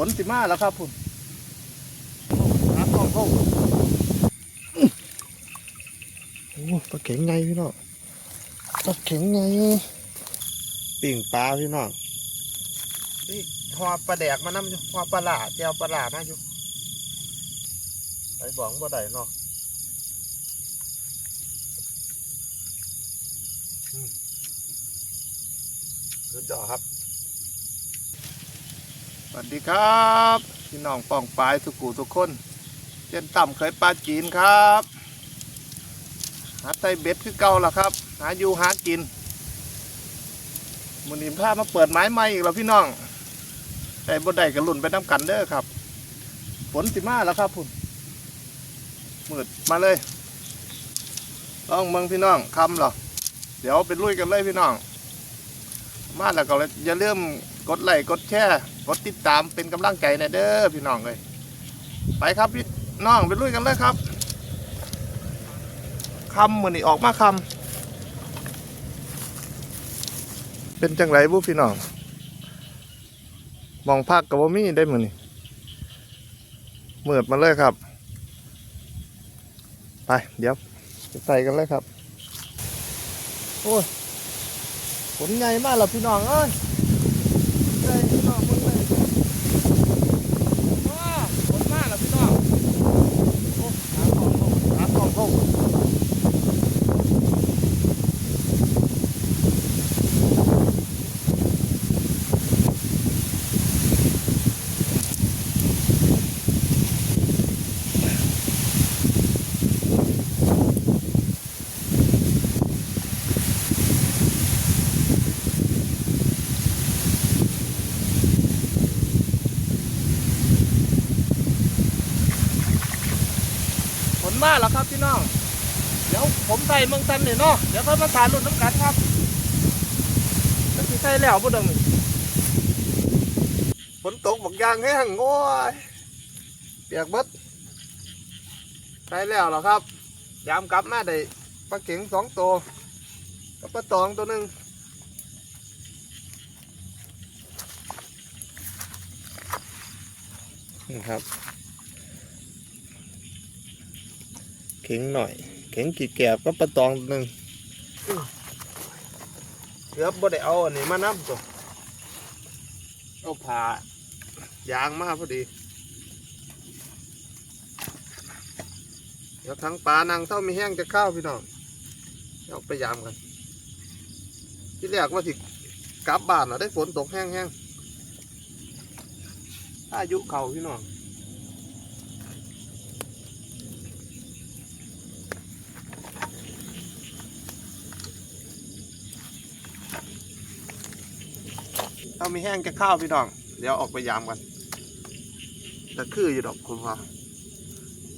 ฝนสิมาแล้วครับผมหาทองเข้าโอ้ปลาเข็งไงพี่น้องปลาเข็งไงปิ่งปลาพี่น้องนี่หอปลาแดกมานำอยู่หอปลาหลาแจวปลาหลามาอยู่ไปบอกบ่ได้เนาะอืมสุดยอดครับ สวัสดีครับพี่น้องป้องปลายทุกูทุกคนเจนต่ำเคยปลาจีนครับหาไตเบ็ดคือเก่าล่ะครับ หาอยู่หากินมือนิมพามาเปิดไม้ใหม่อีกแล้วพี่น้องแต่บนใดกับลุ่นไปน้ำกันเด้อครับฝนสิมาแล้วครับพุ่นมืดมาเลยต้องเมืองพี่น้องคำหรอเดี๋ยวไปลุยกันเลยพี่น้อง มาแล้วก็อย่าลืมกดไลค์กดแชร์ กดติดตามเป็นกำลังใจนะเด้อพี่น้องเลยไปครับพี่น้องไปลุยกันเลยครับคำมือนนี่ออกมาคำเป็นจังไรบุพี่น้องมองภาคกับว่ามีได้เหมือนนี่เมือดมาเลยครับ ไปเดี๋ยวไปใส่กันเลยครับ โอ้ยฝนใหญ่มากแล้วพี่น้องเอ้ยเลยพี่น้องเบิ่งเลยว้าฝนมาแล้วพี่น้องโอ้หาของเข้าหาของเข้าฝน มาแล้วครับพี่น้องเดี๋ยวผมใส่เมืองซันนี่เนาะเดี๋ยวค่อยมาถ่ายรุ่นน้ำกันครับแล้วสิใส่แล้วบ่ดังนี่ฝนตกบักยางแห้งโอ้ยเปียกเบิดใส่แล้วเหรอครับ ยามกลับมาได้ปลาเก๋งสองตัวกับปลาตองตัวหนึ่งนี่ครับ เข็งหน่อย เข็งกี่แกบก็ปลาตองหนึ่งเกือบบ่ได้เอาอันนี้มานับตัวเอาผ่ายางมาพอดี เดี๋ยวทั้งปลานางเท่ามีแห้งจะข้าวพี่น้องเอาไปยามกัน ที่แรกว่าสิกลับบ้านเนาะได้ฝนตกแห้งๆอายุเขาพี่น้อง มีแห้งจะข้าวพี่น้อง เดี๋ยวออกไปยามกันแต่คืออยู่ดอกคุณพ่อ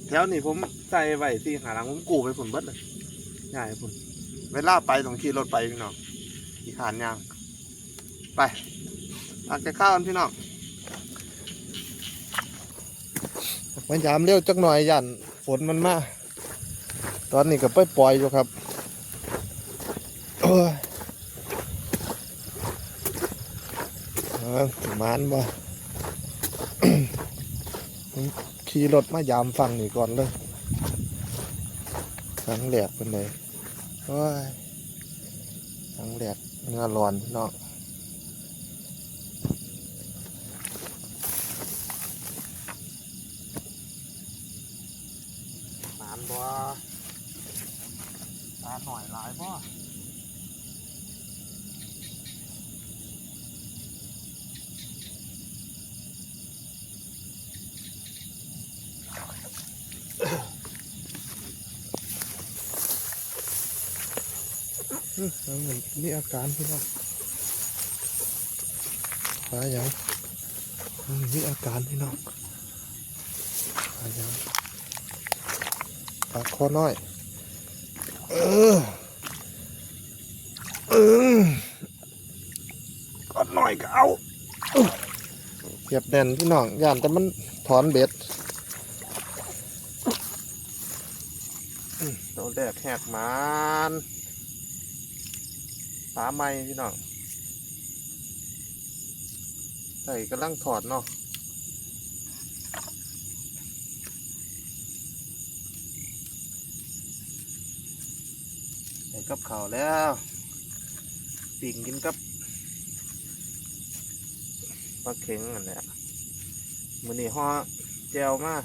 แถวนี้ผมใส่ไว้ที่หาหลังผมกูไปผลเบิดเลยง่ายผลเวลาไปต้องขี่รถไปพี่น้องขี่ขานยาง ไปออกจะข้าวกันพี่น้องมายามเร็วจักหน่อยยันฝนมันมาตอนนี้ก็ไปปล่อยอยู่ครับ โอ้ยเออมานบ่ขี่รถมายามฟังนี่ก่อนเลยครั้งแรกเป็นเลยโอ้ยครั้งแรกเงาร้อนพี่น้องมานบ่ตาหน่อยหลายบ่ มันมีอาการพี่น้องปลาอย่างมันมีอาการพี่น้องปลาอย่างปลาคอน้อย เออเออก็น้อยก็เอาเก็บแน่นพี่น้องย่านแต่มันถอนเบ็ดอืมตัวแรกแหกมัน ปลาไม้พี่น้องใส่กำลังถอดเนาะใส่กับเขาแล้วปิ่งกินกับปลาเข็งอันนี้มือนี่ห่อแจวมาก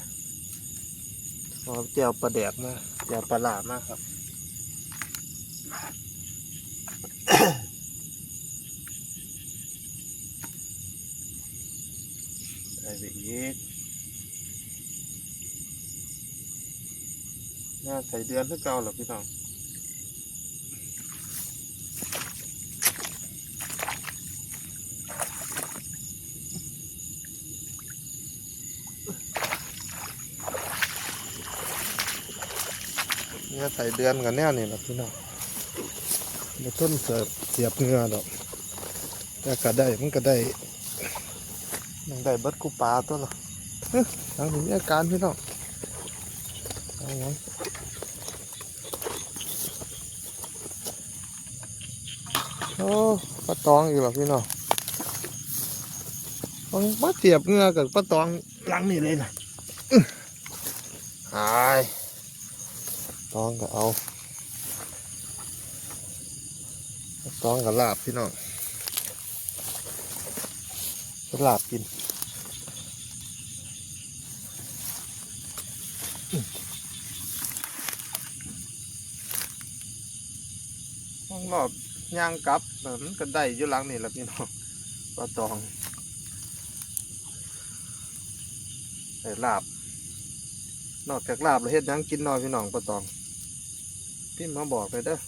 ห่อแจวปลาแดกมากแจวปลาหลามากครับ อีกน่าใส่เดือนที่เก่าหรอพี่น้องเนี่ยใส่เดือนกันแน่นี่แหละพี่น้องมาต้นเสิร์ฟเสียบเงือดอกแต่ก็ได้มันก็ได้ มันได้เบิดกูปลาตัวละเฮ้ยทางนี้มีอาการพี่น้องเอาไงโอ้ปลาตองอีกแล้วพี่น้องเอามาเสียบเงือกับปลาตองหลังนี่เลยนะอื้อหายตองก็เอาตองกับลาบพี่น้องลาบกินต้องรอบ ย่างกลับมันก็ได้อยู่หลังนี่แหละพี่น้องปลาตองใส่ลาบ นอกจากลาบแล้วเฮ็ดยังกินนอยพี่น้องปะตอง พี่มาบอกเลยเด้อ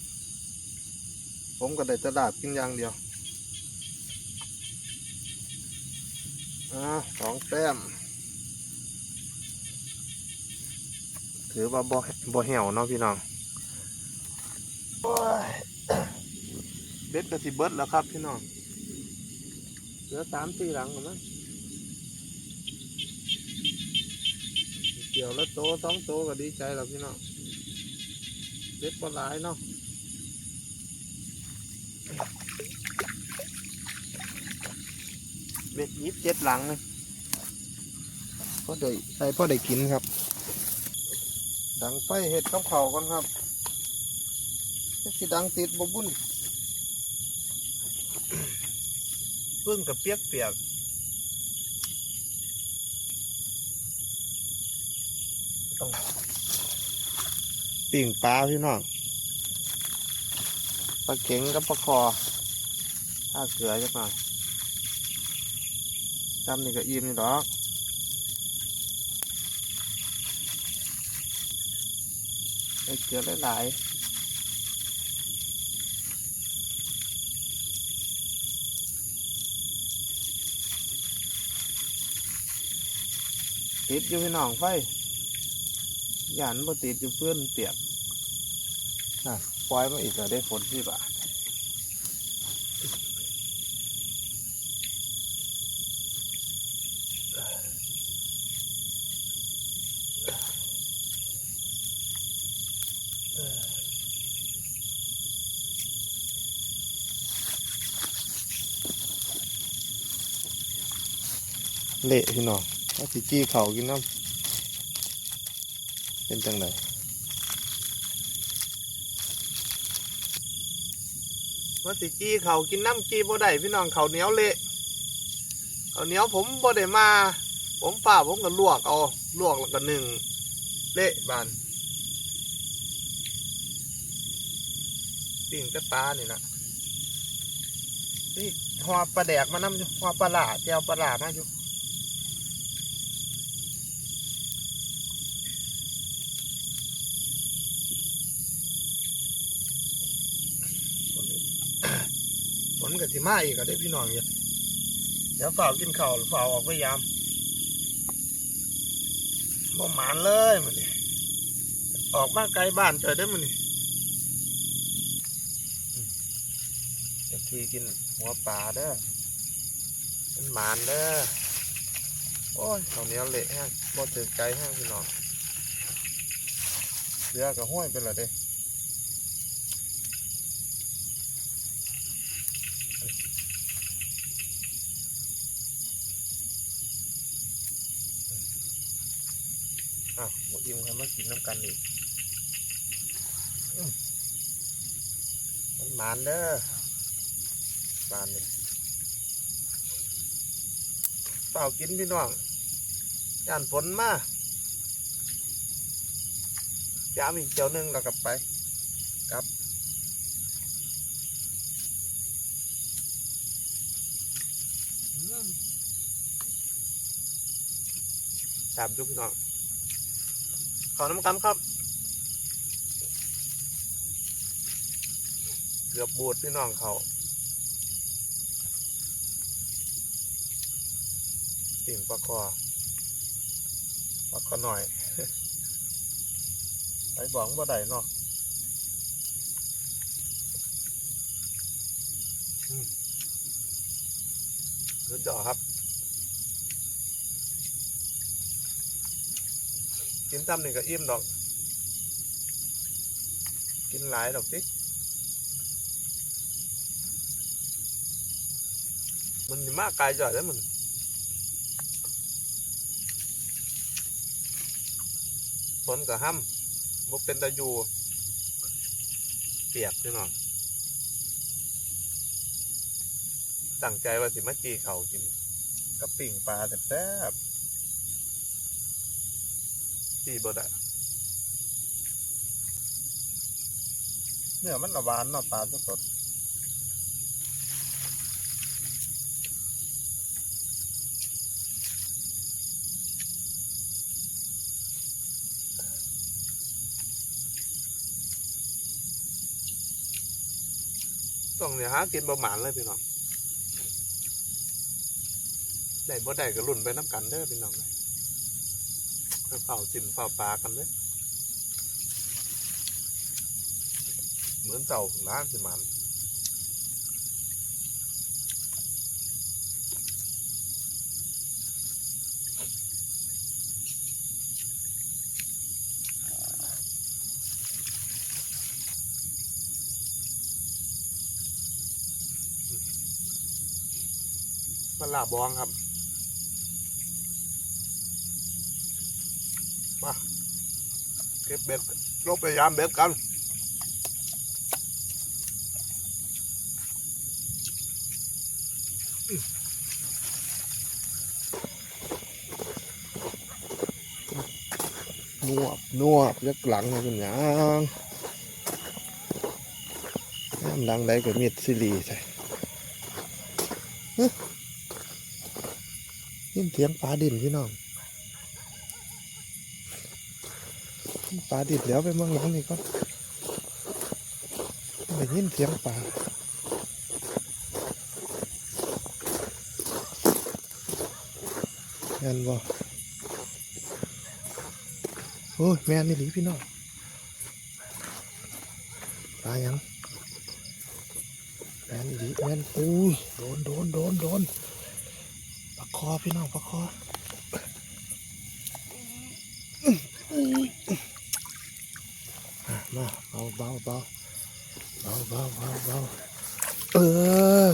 ผมก็ได้แตลาบกินอย่างเดียวอ่าสองแต้มถือว่าบ่บ่เหี่ยวเนาะพี่น้องโอ้ย เบ็ดก็สิเบิดแล้วครับพี่น้องเหลือสามสี่หลังแล้วมั้งเกี่ยวแล้วโตสองโตก็ดีใจแล้วพี่น้องเล็กก็หลายเนาะเบ็ดยิบเจ็ดหลังเลยพ่อได้ใส่พ่อได้กินครับ ดังไฟเห็ดกับเขาก่อนครับสิดังติดบบุ่น พึ่งกับเปียกเปียกปิ่งปลาพี่น้องปลาเข็งกับปลาคอถ้าเกลือจักหน่อยจำนี่ก็อิ่มนี่ดอกเกลือหลายๆ ติดอยู่พี่น้องไฟหยานบ่ติดอยู่เพื่อนเปียกน่ะปล่อยมาอีกแล้วได้ฝนที่บ่าเละพี่น้อง ว่าสิจี้เขากินน้ำเป็นจังไดว่าสิจี้เขากินน้ำจี้บ่ได้พี่น้องเขาเหนียวเละเขาเหนียวผมบ่ได้มา ผมป่าผมก็ลวกเอาลวกแล้วก็หนึ่งเละบานปิ่งแต่ปลานี่นะนี่หอปลาแดกมาน้ำอยู่หอปลาหลาแจวปลาหลามาอยู่ ฝ นกับสิมาอีกก็ได้พี่น้องเนี่ยเดี๋ยวฝ่าวกินข้าวฝ่าวออกไปยามบ่หมานเลยมันนี่ออกมาไกลบ้านเจอได้มันนี่จะทีกินหัวปลาเด้อมันหมานเด้อโอ้ยข้าวเหนียวเละแห้งบ่ถึงใจแห้งพี่น้องเสือกับห้อยไปและเด้ อะหมดอิ่มครับมากินน้ำกันอีกมันหมานเด้อปานนี่เปล่ากินพี่น้องย่านฝนมาย้ำอีกเจียวหนึงแล้วกลับไปกลับอืมจับจุพี่น้อง ขอน้ำกันครับ เกือบบูดพี่น้องเขาปิ่งปลาคอปลาคอหน่อยไปบอกว่าใดเนาะสุดยอดครับ กินตำหนึ่งก็อิ่มดอก กินหลายดอกสิมันมากไกลจ่อยแล้วมันฝนกับห้ำบกเป็นตะยูเปียกพี่น้องตั้งใจว่าสิมาจีเขากินก็ปิ่งปลาแซ่บ ๆจีบดอะเนื้อมันหวานเนาะปลาสดต้องเนี่ยหากินประมาณเลยพี่น้อง ได้บ่ได้ก็รุ่นไปน้ำกันเด้อพี่น้องเลย เฝ้าจิ้มเฝ้าปลากันเลยเหมือนเต่าร้านสิมันมันลาบองครับมา เก็บเบ็ดลบไปยามเบ็ดกันนวบนวบยักหลังมาเป็นหยังน้ำดังใดก็มีดซิลีใส่ฮึยินเสียงปลาดินพี่น้อง ปลาดินแล้วไปเมืองหลังนี่ก่อนได้ยินเสียงปลาเห็นบ่โอ้ยแม่นนี่หลีพี่น้องตายยังแม่นนี่หลีแม่นอุ้ยโดนโดนโดนโดนปลาคอพี่น้องปลาคออะมา เบาเบาเบาเบาเบาเบาเออ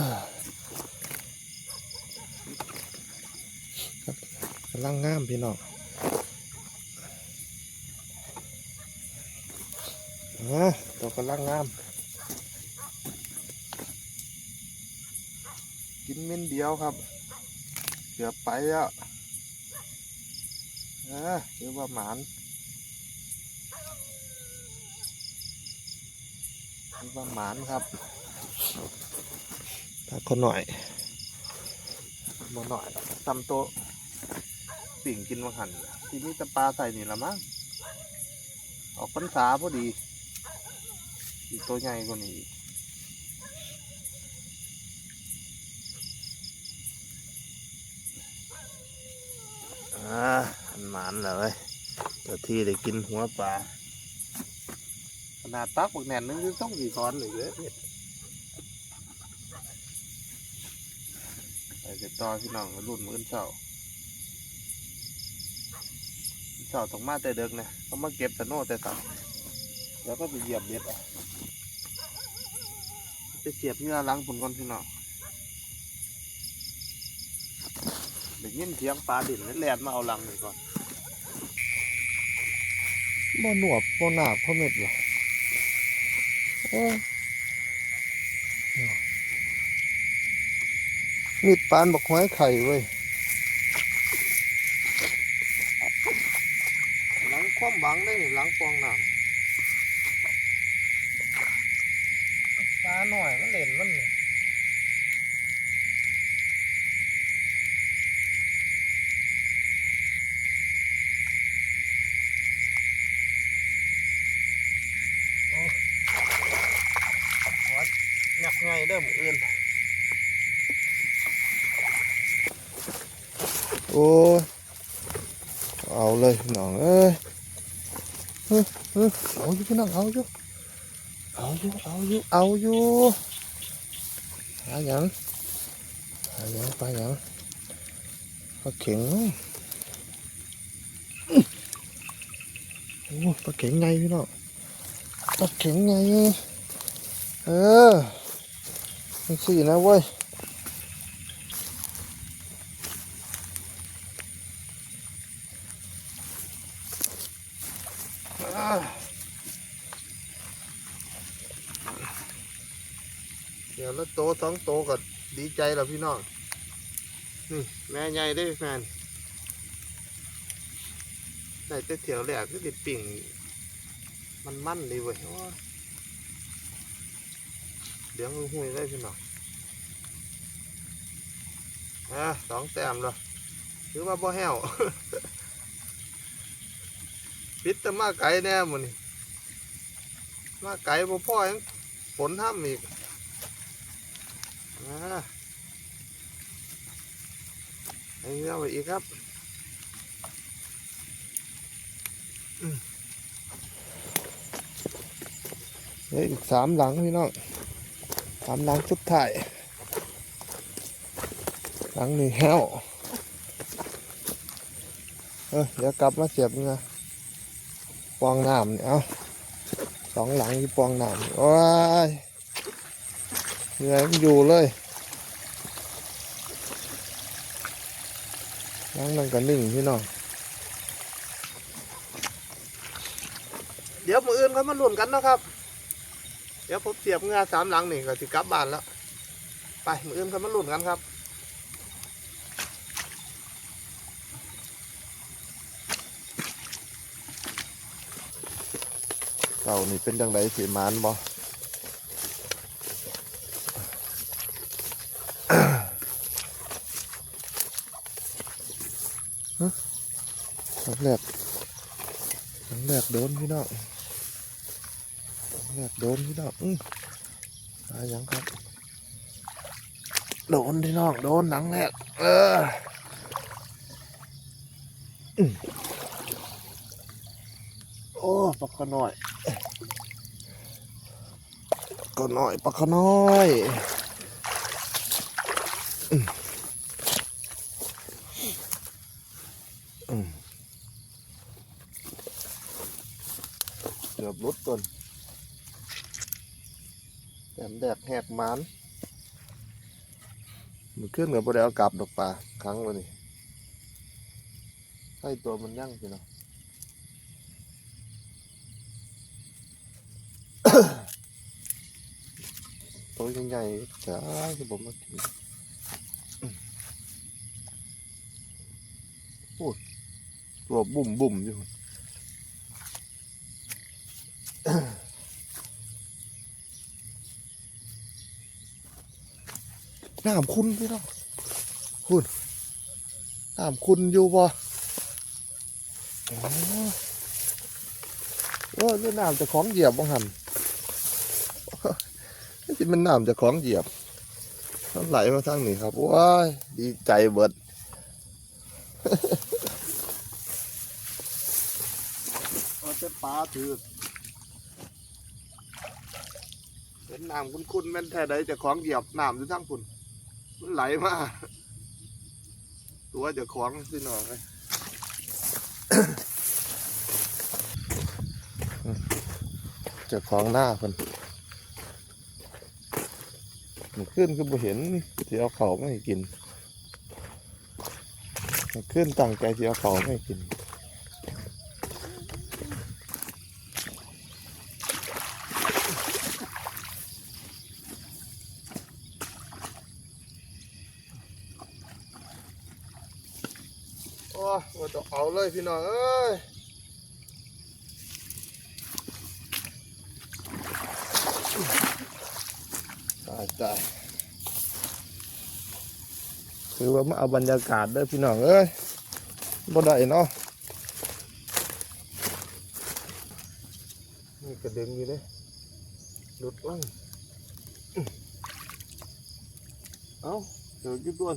ครับกำลังงามพี่น้องนะตัวกำลังงาม กินเม็นเดียวครับ เกือบไปแล้วนะเรียกว่าหมาน เรียกว่าหมานครับถ้าคนหน่อยมาหน่อยทำโต๊ะปิ่งกินมาหันที่นี่จะปลาใส่นี่ละมั้งออกพรรษาพอดีอีกตัวใหญ่กว่านี้อีกอ่าอันหมานเลยเดี๋ยวที่ได้กินหัวปลา ขนาดตักบักแหน่นนึงต้องสี่ช้อนเลยเลยไปเก็บต่อพี่น้องรุ่นมื้อเช้าเช้าต้องมาแต่เด็กนะเขามาเก็บแต่โน่แต่เช้าแล้วก็ไปเหยียบเบ็ดอะเสียบเนื้อล้างผลก่อนพี่น้องเดี๋ยวยินเสียงปลาดิ่นแล้วแลนมาเอาลังหนี่ก่อนบ่หนวบบ่หนาบพ่อเม็ดเหรอ มีดปานบอกหอยไข่เว้ยหลังคว่ำหวังได้นี่หลังปองน้ำปลาหน่อยมันเล่นมันนี่โด้อหมืออื่นโอ้ยเอาเลยน้องเอ้ยเฮ้ยเฮ้ยเอาอยู่พี่น้องเอาอยู่เอาอยู่เอาอยู่เอาอยู่หาหยังหาหยังไปลาหยังปลาเข็งอื้อโอ้ปลาเข็งไงพี่น้องปลาเข็งไงเออ นี่สินะเว้ยเดี๋ยวแล้วโตสองโตก็ดีใจแล้วพี่น้องนี่แม่ใหญ่ได้แฟนได้แต่เถียวแหลกก็ติดปิ่งมันมั่นดีเว้ย เดี๋ยวหุยได้พี่น้องอะสองแต้มแล้วถือว่าบ่แห้วปิดแต่มาไกลแน่หมันนี่มาไกลบ่พ่อยังฝนห้ำอีกอ่าให้เอาไปอีกครับเฮ้ยอีกสามหลังพี่น้อง สามหลังสุดท้ายหลังนี้แห้วเออเดี๋ยวกลับมาเสียบเงาปองน้ำเนี่ยเอาสองหลังที่ปองน้ำโอ้ยเหนื่อยมันอยู่เลยหลังนั่นก็นิ่งพี่น้องเดี๋ยวมืออื่นเขามาลุ้นกันเนาะครับ เดี๋ยวผมเสียบเงาสามหลังนี่ก็สิกลับบ้านแล้ว ไปมืออื่นเขามาลุ้นกันครับเก่านี่เป็นจังไดสีมานบ่ฮะครั้งแรกครั้งแรกโดนพี่น้อง ครั้งแรกโดนพี่น้องอืออะไรยังครับ โดนพี่น้องโดนหนังแรกเอออือโอ้ปลาขะน้อยก็น้อยปลาขะน้อยอืมอืมเกือบรุดก่อน มแดกแหกมันมันขึ้นกับบ่ได้เอากลับดอกปลาครั้งวันนี้ให้ตัวมันยั่งสิเนาะตัวใหญ่ๆจ้าที่ผมมากินโอ้ยตัวบุ่มบุ่มๆอยู่ น้ำคุณพี่น้องคุณน้ำคุณอยู่บ่อ๋อโอ้ยนี่น้ำจะของเหยียบบ้งหันที่มันน้ำจะของเหยียบมันไหลมาทางนี้ครับว้ายดีใจเบิดเราจะปลาถือเป็นน้ำคุ้นๆแม่นแท้ใดจะของเหยียบน้ำอยู่ทั้งพุ่น มันไหลมาตัวจะของสิหน่อยเจะของหน้าคนมันขึ้นคือบ่เห็นที่เอาเขาไม่กินมันขึ้นตั้งใจที่เอาเขาไม่กิน อ โอ้ยว่าจะเอาเลย พี่น้องเอ้ยตายตายคือว่ามาเอาบรรยากาศเด้อพี่น้องเอ้ยบ่ได้เนาะนี่กระเด็นอยู่เลยหลุดล่างอื้อเอ้าเดี๋ยวยุดด้วน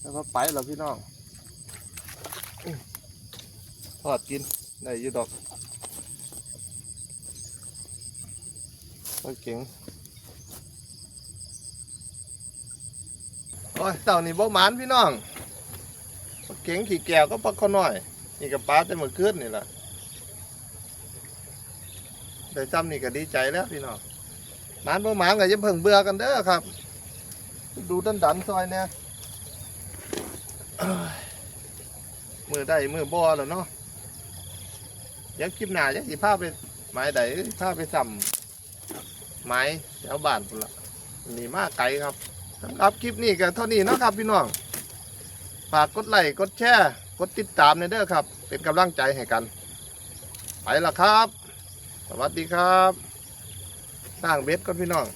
แล้วก็ไปแล้วพี่น้อง ทอดกินได้ยุดอกโอเก่งโอ้ยเต่านี่บ่หมานพี่น้องเก่งขี่แก้วก็ปลาข้อน้อย นี่กับปลาแต่เมื่อคืนนี่แหละได้จำนี่ก็ดีใจแล้วพี่น้องหมานบ่หมานก็อย่าเพิ่งเบื่อกันเด้อครับ ดูดันดันซอยเนี่ยเมือได้มือบ่แล้วเนาะ ยังคลิปหนายังสิพาไปไม้ใดพาไปสัมไม้แถวบ้านพุ่นละนี่มากไกลครับสำหรับคลิปนี้ก็เท่านี้เนาะครับพี่น้องฝากกดไลค์กดแชร์กดติดตามในเด้อครับ เป็นกำลังใจให้กัน ไปละครับ สวัสดีครับ สร้างเบ็ดก่อนพี่น้อง